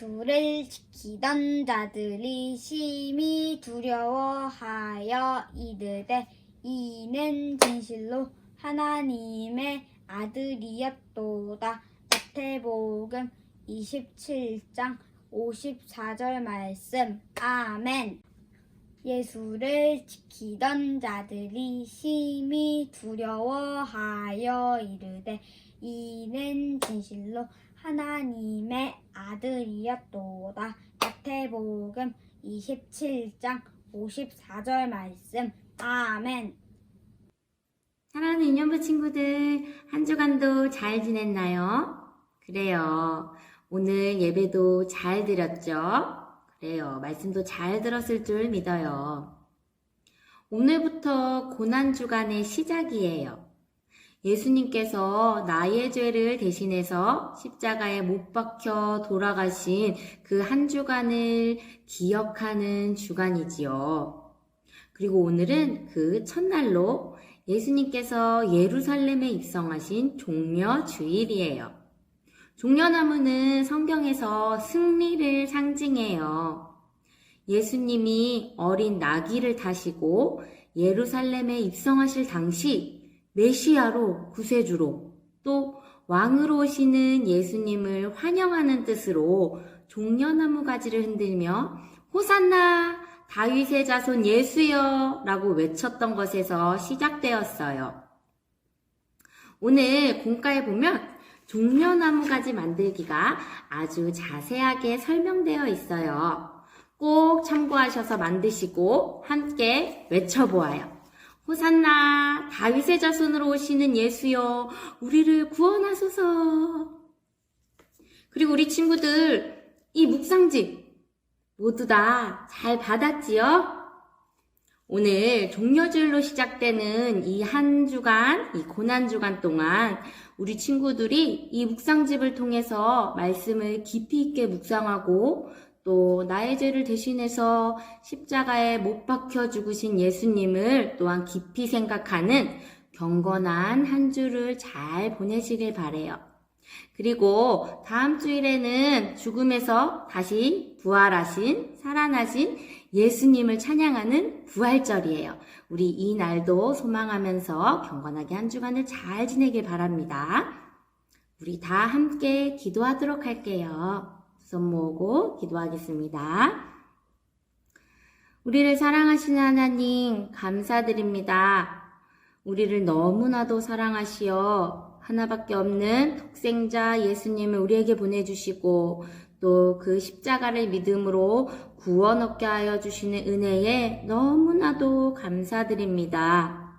예수를 지키던 자들이 심히 두려워하여 이르되 이는 진실로 하나님의 아들이었도다. 마태복음 27장 54절 말씀. 아멘. 예수를 지키던 자들이 심히 두려워하여 이르되 이는 진실로 하나님의 아들이었도다. 마태복음 27장 54절 말씀. 아멘. 사랑하는 인연부 친구들, 한 주간도 잘 지냈나요? 그래요. 오늘 예배도 잘 드렸죠? 그래요. 말씀도 잘 들었을 줄 믿어요. 오늘부터 고난주간의 시작이에요. 예수님께서 나의 죄를 대신해서 십자가에 못 박혀 돌아가신 그 한 주간을 기억하는 주간이지요. 그리고 오늘은 그 첫날로 예수님께서 예루살렘에 입성하신 종려 주일이에요. 종려나무는 성경에서 승리를 상징해요. 예수님이 어린 나귀를 타시고 예루살렘에 입성하실 당시 메시아로 구세주로 또 왕으로 오시는 예수님을 환영하는 뜻으로 종려나무 가지를 흔들며 호산나 다윗의 자손 예수여 라고 외쳤던 것에서 시작되었어요. 오늘 공가에 보면 종려나무 가지 만들기가 아주 자세하게 설명되어 있어요. 꼭 참고하셔서 만드시고 함께 외쳐보아요. 호산나 다윗의 자손으로 오시는 예수여 우리를 구원하소서. 그리고 우리 친구들 이 묵상집 모두 다 잘 받았지요? 오늘 종려주일로 시작되는 이 한 주간, 이 고난 주간 동안 우리 친구들이 이 묵상집을 통해서 말씀을 깊이 있게 묵상하고 또 나의 죄를 대신해서 십자가에 못 박혀 죽으신 예수님을 또한 깊이 생각하는 경건한 한 주를 잘 보내시길 바래요. 그리고 다음 주일에는 죽음에서 다시 부활하신, 살아나신 예수님을 찬양하는 부활절이에요. 우리 이 날도 소망하면서 경건하게 한 주간을 잘 지내길 바랍니다. 우리 다 함께 기도하도록 할게요. 손 모으고 기도하겠습니다. 우리를 사랑하시는 하나님, 감사드립니다. 우리를 너무나도 사랑하시어 하나밖에 없는 독생자 예수님을 우리에게 보내주시고 또 그 십자가를 믿음으로 구원 얻게 하여 주시는 은혜에 너무나도 감사드립니다.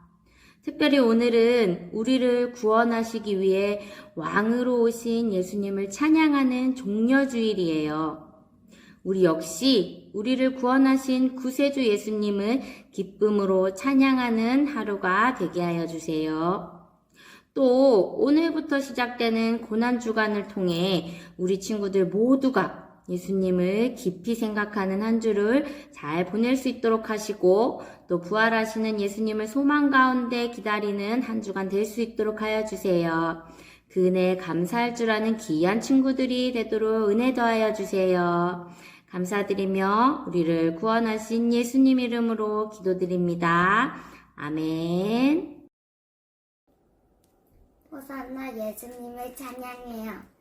특별히 오늘은 우리를 구원하시기 위해 왕으로 오신 예수님을 찬양하는 종려주일이에요. 우리 역시 우리를 구원하신 구세주 예수님을 기쁨으로 찬양하는 하루가 되게 하여 주세요. 또 오늘부터 시작되는 고난주간을 통해 우리 친구들 모두가 예수님을 깊이 생각하는 한 주를 잘 보낼 수 있도록 하시고 또 부활하시는 예수님을 소망 가운데 기다리는 한 주간 될 수 있도록 하여 주세요. 그 은혜에 감사할 줄 아는 귀한 친구들이 되도록 은혜 더하여 주세요. 감사드리며 우리를 구원하신 예수님 이름으로 기도드립니다. 아멘. 호산나 예수님을 찬양해요.